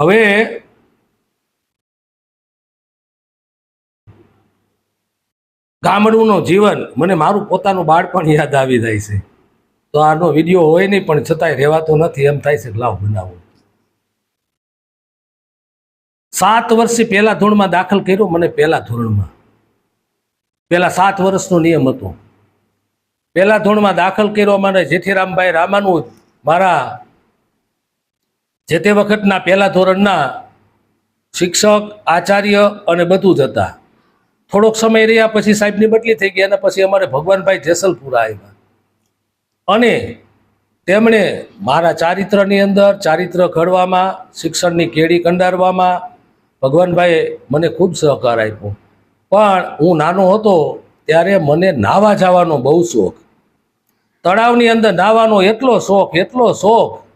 હવે ગામડુંનું જીવન મને મારું પોતાનું બાળપણ યાદ આવી જાય છે. તો આનો વીડિયો હોય નહીં, પણ છતાંય રહેવાતો નથી, એમ થાય છે લાવ બનાવો. સાત વર્ષથી પહેલા ધોરણમાં દાખલ કર્યો, મને પહેલા ધોરણમાં. પહેલા સાત વર્ષનો નિયમ હતો. પહેલા ધોરણમાં દાખલ કર્યો મને જેઠીરામભાઈ રામાનું, મારા જે તે વખતના પહેલા ધોરણના શિક્ષક, આચાર્ય અને બધું જ હતા. થોડોક સમય રહ્યા પછી સાહેબની બદલી થઈ ગઈ અને પછી અમારે ભગવાનભાઈ જેસલપુરા આવ્યા. અને તેમણે મારા ચારિત્રની અંદર ચારિત્ર ઘડવામાં, શિક્ષણની કેડી કંડારવામાં ભગવાનભાઈએ મને ખૂબ સહકાર આપ્યો. પણ હું નાનો હતો ત્યારે મને નાવા જવાનો બહુ શોખ. તળાવની અંદર નાવાનો એટલો શોખ એટલો શોખ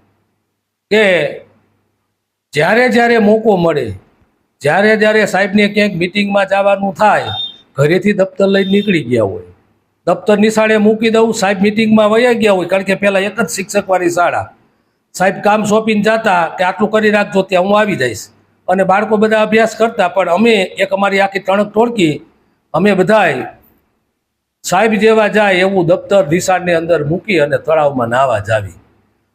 કે જ્યારે જ્યારે મોકો મળે, જ્યારે જ્યારે સાહેબને ક્યાંક મિટિંગમાં જવાનું થાય, ઘરેથી દફતર લઈને નીકળી ગયા હોય. દફતર નિશાળે મૂકી દઉં, સાહેબ મિટિંગમાં વયા ગયા હોય, કારણ કે પહેલાં એક જ શિક્ષકવાળી શાળા. સાહેબ કામ સોંપીને જતા કે આટલું કરી રાખજો, ત્યાં હું આવી જઈશ. અને બાળકો બધા અભ્યાસ કરતા, પણ અમે એક અમારી આખી ટણક ટોળકી, અમે બધાય સાહેબ જેવા જાય એવું દફતર નિશાળની અંદર મૂકી અને તળાવમાં નાહવા જાવી.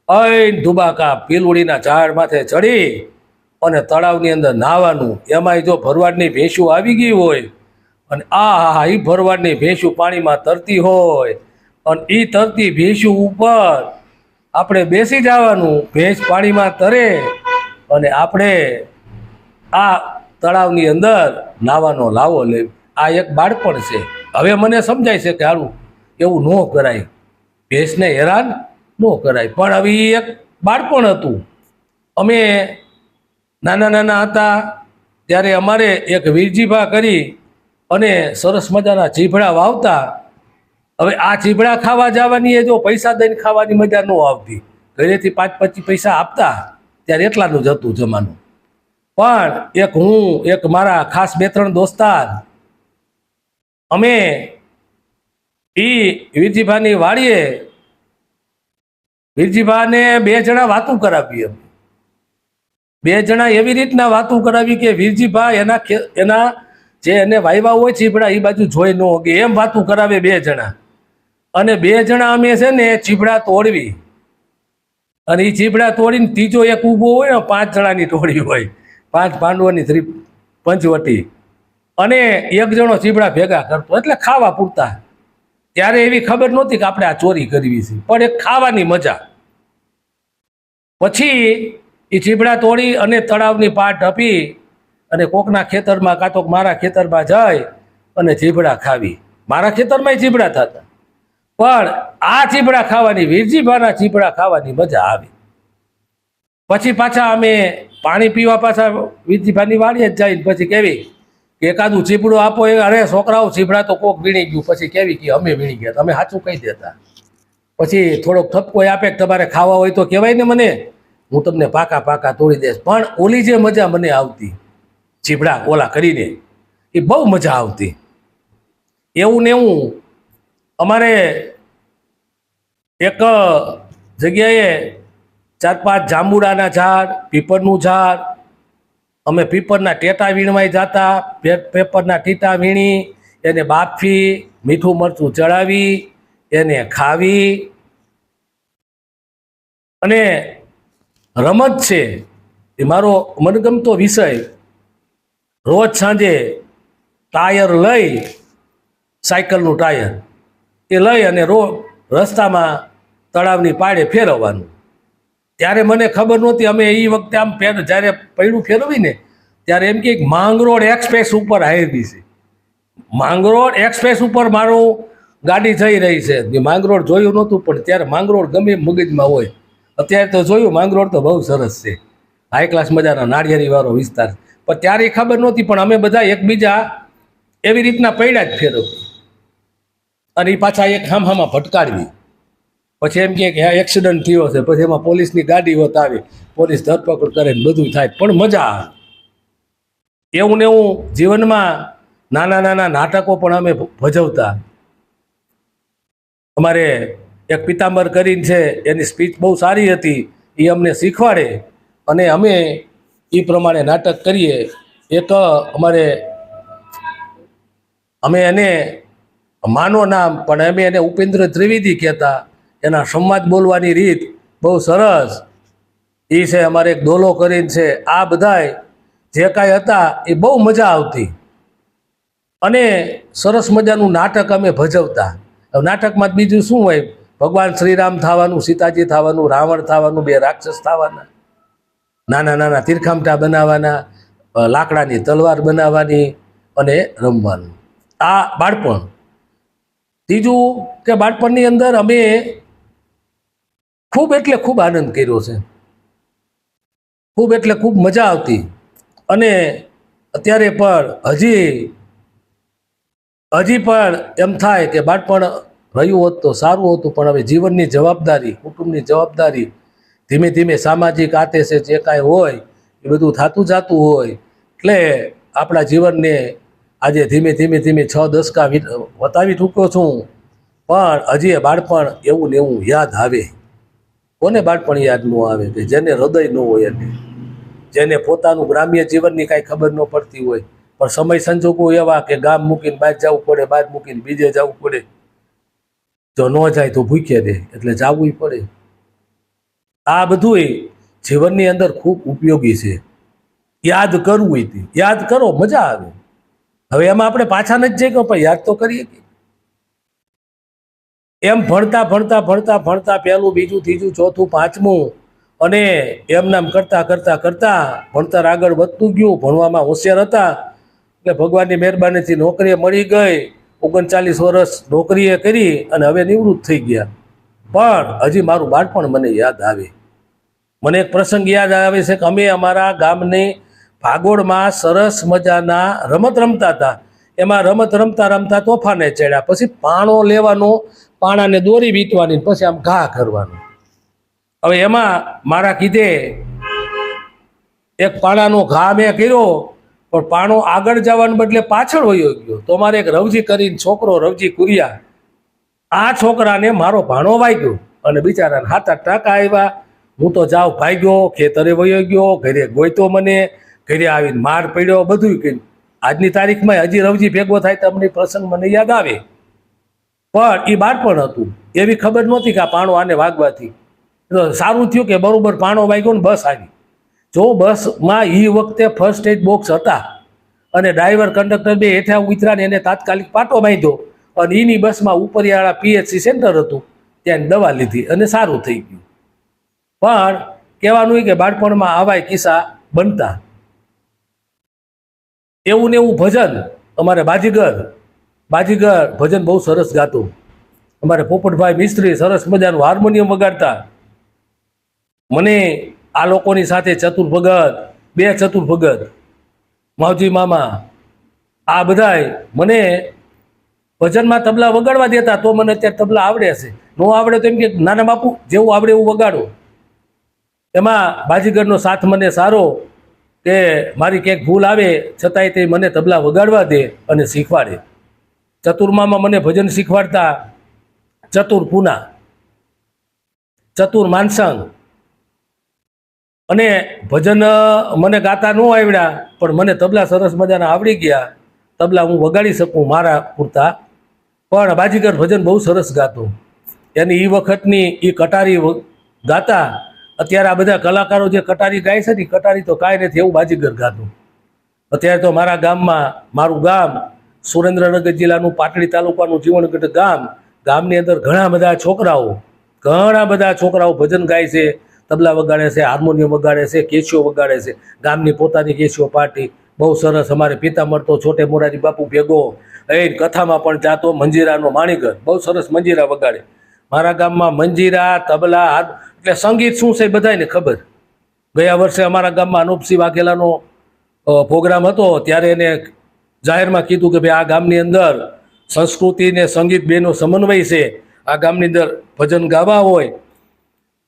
અઈન ધુબાકા પીલુડીના ઝાડ માથે ચડી અને તળાવની અંદર નાહવાનું. એમાંય જો ભરવાડની ભેંસું આવી ગઈ હોય અને આ હા હા એ ભરવાડની ભેંસું પાણીમાં તરતી હોય અને એ તરતી ભેંસું ઉપર આપણે બેસી જવાનું. ભેંસ પાણીમાં તરે અને આપણે આ તળાવની અંદર નાવાનો લાવો લે. આ એક બાળપણ છે. હવે મને સમજાય છે કે હારું, એવું ન કરાય. ભેંસને હેરાન ન કરાય. પણ હવે એક બાળપણ હતું. અમે નાના નાના હતા, ત્યારે અમારે એક વીરજીભા કરી અને સરસ મજાના ચીભડા વાવતા. હવે આ ચીભડા ખાવા જવાની એ જો પૈસા દઈને ખાવાની મજા ન આવતી. ઘરેથી પાંચ પચીસ પૈસા આપતા, ત્યારે એટલાનું જ હતું જમાનું. પણ એક હું, એક મારા ખાસ બે ત્રણ દોસ્તાર, અમે એ વીરજીભાની વાડીએ વીરજીભાને બે જણા વાતું કરાવી એમ. બે જણા એવી રીતના વાતું કરાવી કે વીરજીભા એના એના જે એને વાયવા હોય ચીપડા એ બાજુ જોઈ ન હોગે, એમ વાતું કરાવે બે જણા. અને બે જણા અમે છે ને ચીપડા તોડવી. અને એ ચીપડા તોડીને ત્રીજો એક ઊભો હોય ને, પાંચ જણાની ટોળી હોય. પાંચ પાંડવોની ત્રી પંચવટી. અને એક જણો ચીપડા ભેગા કરતો, એટલે ખાવા પૂરતા. ત્યારે એવી ખબર નહોતી કે આપણે આ ચોરી કરવી છે. પણ એક ખાવાની મજા. પછી એ ચીબડા તોડી અને તળાવની પાટ ઢપી અને કોકના ખેતરમાં કાં તો મારા ખેતરમાં જાય અને ચીબડા ખાવી. મારા ખેતરમાં ચીબડા થતા. પણ આ ચીબડા ખાવાની વીરજીભાના ચીબડા ખાવાની મજા આવી. પછી પાછા અમે પાણી પીવા પાછા વીરજીભાની વાડીએ જ જઈને પછી કેવી કે એકાદું ચીપડું આપો એ, અરે છોકરાઓ ચીપડા તો કોક વીણી ગયું. પછી કેવી કે અમે વીણી ગયા. તમે સાચું કહી દેતા. પછી થોડોક થપકો આપે કે તમારે ખાવા હોય તો કહેવાય ને મને. હું તમને પાકા પાકા તોડી દઈશ. પણ ઓલી જે મજા મને આવતી ચીપડા ઓલા કરીને, એ બહુ મજા આવતી. એવું ને એવું. અમારે એક જગ્યાએ ચાર પાંચ જાંબુડાના ઝાડ, પીપળનું ઝાડ અમે પીપરના ટેટા વીણવાઈ જતા પેપરના ટીટા વીણી, એને બાફી, મીઠું મરચું ચડાવી, એને ખાવી. અને રમત છે એ મારો મનગમતો વિષય. રોજ સાંજે ટાયર લઈ સાયકલનું ટાયર એ લઈ અને રો, રસ્તામાં તળાવની પાડે ફેરવવાનું. ત્યારે મને ખબર નહોતી અમે એ વખતે આમ ફેર જ્યારે પૈડું ફેરવી ને ત્યારે એમ કે માંગરોળ એક્સપ્રેસ ઉપર હારી છે. માંગરોળ એક્સપ્રેસ ઉપર મારું ગાડી જઈ રહી છે. માંગરોળ જોયું નહોતું, પણ ત્યારે માંગરોળ ગમે મગજમાં હોય. અત્યારે તો જોયું, માંગરોળ તો બહુ સરસ છે. હાઈ ક્લાસ મજાના નાળિયેરીવાળો વિસ્તાર. પણ ત્યારે ખબર નહોતી, પણ અમે બધા એકબીજા એવી રીતના પૈડા જ ફેરવતી અને એ પાછા એક હામ હામાં ભટકાડવી પછી એમ કે હા એક્સિડન્ટ થયો છે, પછી એમાં પોલીસની ગાડી હોત આવી પોલીસ ધરપકડ કરે ને બધું થાય, પણ મજા આવે. એવું ને એવું જીવનમાં નાના નાના નાટકો પણ અમે ભજવતા. અમારે એક પિતાંબર કરીને છે, એની સ્પીચ બહુ સારી હતી, એ અમને શીખવાડે અને અમે એ પ્રમાણે નાટક કરીએ. એક અમારે, અમે એને માનો નામ, પણ અમે એને ઉપેન્દ્ર ત્રિવેદી કહેતા. એના સંવાદ બોલવાની રીત બહુ સરસ. એ છે અમારે એક દોલો કરીને છે, આ બધાય જે કાંઈ હતા એ બહુ મજા આવતી. અને સરસ મજાનું નાટક અમે ભજવતા. હવે નાટકમાં બીજું શું હોય? ભગવાન શ્રીરામ થવાનું, સીતાજી થવાનું, રાવણ થવાનું, બે રાક્ષસ થવાના. નાના નાના તીરખામટા બનાવવાના લાકડાની તલવાર બનાવવાની અને રમવાનું. આ બાળપણ. ત્રીજું કે બાળપણની અંદર અમે ખૂબ એટલે ખૂબ આનંદ કર્યો છે. ખૂબ એટલે ખૂબ મજા આવતી. અને અત્યારે પણ હજી હજી પણ એમ થાય કે બાળપણ રહ્યું હોત તો સારું હતું, પણ હવે જીવનની જવાબદારી, કુટુંબની જવાબદારી ધીમે ધીમે સામાજિક આતે છે, જે કાંઈ હોય, એ બધું થતું જાતું હોય, એટલે આપણા જીવનને આજે ધીમે ધીમે ધીમે છ દસકા વતાવી ચૂક્યો છું, પણ હજી બાળપણ એવું ને એવું યાદ આવે. કોને બાળપણ યાદ ન આવે, કે જેને હૃદય ન હોય એને? જેને પોતાનું ગ્રામ્ય જીવનની કાંઈ ખબર ન પડતી હોય. પણ સમય સંજોગો એવા કે ગામ મૂકીને બહાર જવું પડે, બહાર મૂકીને બીજે જવું પડે. જો ન જાય તો ભૂખ્યા દે એટલે જવું પડે. આ બધુંય જીવનની અંદર ખૂબ ઉપયોગી છે. યાદ કરવું હતી યાદ કરો, મજા આવે. હવે એમાં આપણે પાછા નથી જઈ પણ યાદ તો કરીએ કે. એમ ભણતા ભણતા ભણતા ભણતા પહેલું, બીજું, ત્રીજું, ચોથું, પાંચમું અને એમ નામ કરતાં કરતાં કરતાં ભણતર આગળ વધતું ગયું. ભણવામાં હોશિયાર હતા એટલે ભગવાનની મહેરબાનીથી નોકરીએ મળી ગઈ. ઓગણચાલીસ વર્ષ નોકરીએ કરી અને હવે નિવૃત્ત થઈ ગયા. પણ હજી મારું બાળપણ મને યાદ આવે. મને એક પ્રસંગ યાદ આવે છે કે અમે અમારા ગામની ભાગોળમાં સરસ મજાના રમત રમતા હતા. એમાં રમત રમતા રમતા તોફાને ચડ્યા. પછી પાણો લેવાનો, પાણાને દોરી વીંટવાની પછી આમ ઘા કરવાનો હવે એમાં મારા કીધે એક પાણાનો ઘા મેં કર્યો, પણ પાણો આગળ જવાને બદલે પાછળ વયો ગયો. તો મારે એક રવજી કરીને છોકરો રવજી કુરિયા, આ છોકરાને મારો ભાણો વાગ્યો અને બિચારાને હાથ ટાંકા આવ્યા હું તો જાઉં ભાગ્યો, ખેતરે વયો ગયો, ઘરે ગોયતો મને, ઘરે આવીને માર પડ્યો, બધું કર્યું. આજની તારીખમાં હજી રવજી ભેગો થાય તમને પ્રસંગ મને યાદ આવે. પણ એ બાળપણ હતું. એવી ખબર નહોતી કે આ પાણો આને વાગવાથી. સારું થયું કે બરોબર પાણો વાગ્યો ને બસ આવી. જો બસમાં એ વખતે ફર્સ્ટ એડ બોક્સ હતા અને ડ્રાઈવર કંડક્ટર બે હેઠા ઉતરા ને એને તાત્કાલિક પાટો બાંધ્યો અને એની બસમાં ઉપરિયાળા પીએચસી સેન્ટર હતું. ત્યાં દવા લીધી અને સારું થઈ ગયું. પણ કહેવાનું કે બાળપણમાં આવા કિસ્સા બનતા. એવું ને એવું ભજન અમારે બાજીગર બાજીગર ભજન બહુ સરસ ગાતું. અમારે પોપટભાઈ મિસ્ત્રી સરસ મજાનું હાર્મોનિયમ વગાડતા. મને આ લોકોની સાથે ચતુર ભગત બે ચતુર ભગત માવજી મામા, આ બધાય મને ભજનમાં તબલા વગાડવા દેતા તો મને અત્યારે તબલા આવડે છે. ન આવડે તો એમ કે, નાના બાપુ, જેવું આવડે એવું વગાડો. એમાં બાજીગરનો સાથ મને સારો કે મારી ક્યાંક ભૂલ આવે છતાંય તે મને તબલા વગાડવા દે અને શીખવાડે. ચતુર્મામાં મને ભજન શીખવાડતા, ચતુર પૂના, ચતુર માનસંગ અને ભજન મને ગાતા ન આવડ્યા, પણ મને તબલા સરસ મજાના આવડી ગયા. તબલા હું વગાડી શકું મારા પૂરતા. પણ બાજીગર ભજન બહુ સરસ ગાતો. એની એ વખતની એ કટારી ગાતા. અત્યારે આ બધા કલાકારો જે કટારી ગાય છે ને કટારી તો કાંઈ નથી એવું બાજીગર ગાતું. અત્યારે તો મારા ગામમાં, મારું ગામ, સુરેન્દ્રનગર જિલ્લાનું પાટડી તાલુકાનું જીવનગઢ ગામ, ગામની અંદર ઘણા બધા છોકરાઓ, ઘણા બધા છોકરાઓ ભજન ગાય છે. તબલા વગાડે છે, હાર્મોનિયમ વગાડે છે કેશિયો વગાડે છે. ગામની પોતાની કેશિયો પાર્ટી બહુ સરસ અમારે પિતામર તો છોટે મોરારી બાપુ ભેગો એ કથામાં પણ જાતો મંજીરાનો માણીગર બહુ સરસ મંજીરા વગાડે. મારા ગામમાં મંજીરા, તબલા એટલે સંગીત શું છે બધાને ખબર. ગયા વર્ષે અમારા ગામમાં અનુપસિંહ વાઘેલાનો પ્રોગ્રામ હતો, ત્યારે એને જાહેરમાં કીધું કે ભાઈ આ ગામની અંદર સંસ્કૃતિ ને સંગીત બેનો સમન્વય છે. આ ગામની અંદર ભજન ગાવા હોય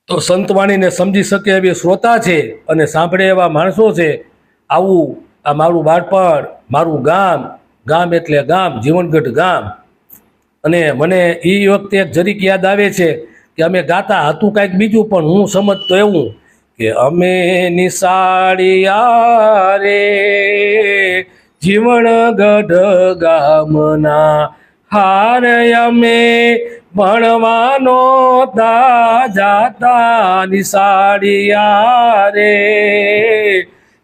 તો સંતવાણીને સમજી શકે એવી શ્રોતા છે અને સાંભળે એવા માણસો છે. આવું આ મારું બાળપણ, મારું ગામ ગામ એટલે ગામ, જીવનગઢ ગામ. અને મને એ વખતે એક જરીક યાદ આવે છે કે અમે ગાતા હતું કાંઈક બીજું, પણ હું સમજતો એવું કે અમે નિશાળિયા રે જીવણગઢ ગામના હાર અમે ભણવાનો તા જાતા નિશાળિયા રે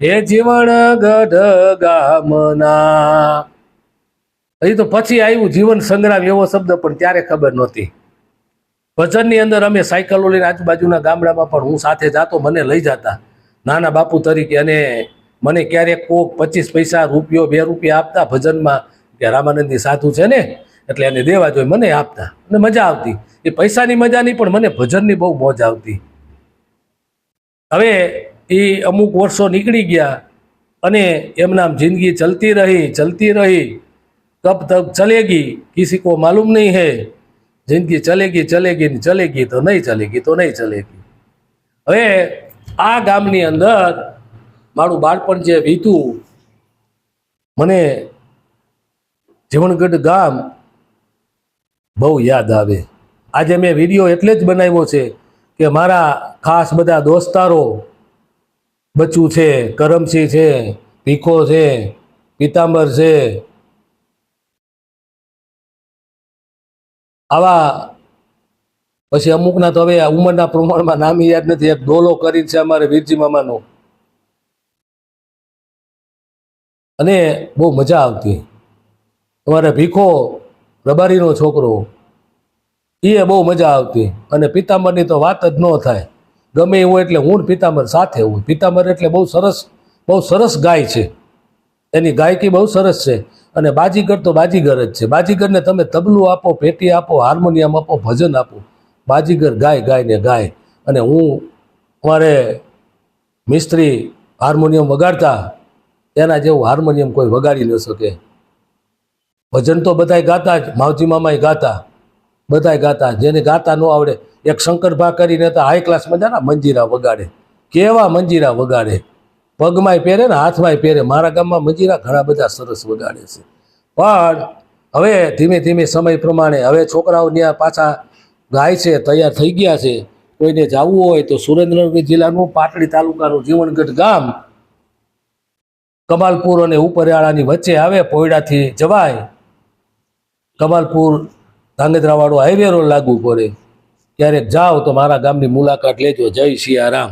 હે જીવન ગઢ ગામના હજી તો પછી આવ્યું જીવન સંગ્રામ એવો શબ્દ, પણ ત્યારે ખબર નહોતી. ભજનની અંદર અમે સાયકલો લઈને આજુબાજુના ગામડામાં પણ હું સાથે જાતો, મને લઈ જતા. નાના બાપુ તરીકે અને મને ક્યારેક કોક પચીસ પૈસા રૂપિયો, બે રૂપિયા આપતા ભજનમાં. કે રામાનંદની સાધુ છે ને એટલે એને દેવા જોઈએ મને આપતા. અને મજા આવતી. એ પૈસાની મજા નહીં, પણ મને ભજનની બહુ મોજ આવતી. હવે એ અમુક વર્ષો નીકળી ગયા અને એમનામ જિંદગી ચલતી રહી ચલતી રહી. કબ તબ ચલેગી કિસી કો માલુમ નહીં હે. જિંદગી ચલેગી ચલેગી ને ચલેગી તો નહીં ચલેગી તો નહીં ચલેગી હવે આ ગામની અંદર મારું બાળપણ જે વીતું, મને જીવણગઢ ગામ બહુ યાદ આવે. આજે મેં વીડિયો એટલે જ બનાવ્યો છે કે મારા ખાસ બધા દોસ્તારો, બચ્ચું છે, કરમસિંહ છે, ભીખો છે, પિતાંબર છે, આવા પછી અમુકના તો હવે ઉંમરના પ્રમાણમાં નામ યાદ નથી, એક ડોલો કરી છે અમારે વીરજી મામાનો. અને બહુ મજા આવતી. અમારે ભીખો રબારીનો છોકરો. એ બહુ મજા આવતી. અને પિતાંબરની તો વાત જ ન થાય. ગમે એવું એટલે હું પિતાંબર સાથે હું પિતાંબર એટલે બહુ સરસ બહુ સરસ ગાય છે. એની ગાયકી બહુ સરસ છે. અને બાજીગર તો બાજીગર જ છે. બાજીગરને તમે તબલું આપો, પેટી આપો, હાર્મોનિયમ આપો, ભજન આપો. બાજીગર ગાય ગાય ને ગાય. અને હું મારે મિસ્ત્રી હાર્મોનિયમ વગાડતા, એના જેવું હાર્મોનિયમ કોઈ વગાડી ન શકે. ભજન તો બધાય ગાતા જ, માવજી મામાય ગાતા, બધાય ગાતા. જેને ગાતા ન આવડે, એક શંકરભા કરીને તો હાઈ ક્લાસ મજાના મંજીરા વગાડે. કેવા મંજીરા વગાડે? પગમાંય પહેરે ને હાથમાંય પહેરે. મારા ગામમાં મંજીરા ઘણા બધા સરસ વગાડે છે. પણ હવે ધીમે ધીમે સમય પ્રમાણે, હવે છોકરાઓ ત્યાં પાછા ગાય છે, તૈયાર થઈ ગયા છે. કોઈને જવું હોય તો સુરેન્દ્રનગર જિલ્લાનું પાટડી તાલુકાનું જીવનગઢ ગામ કમાલપુર અને ઉપરિયાળાની વચ્ચે આવે, પોયડાથી જવાય. કમાલપુર ધાંગધ્રાવાળો હાઈવે રોડ લાગુ પડે. ક્યારેક જાઓ તો મારા ગામની મુલાકાત લેજો. જય સિયારામ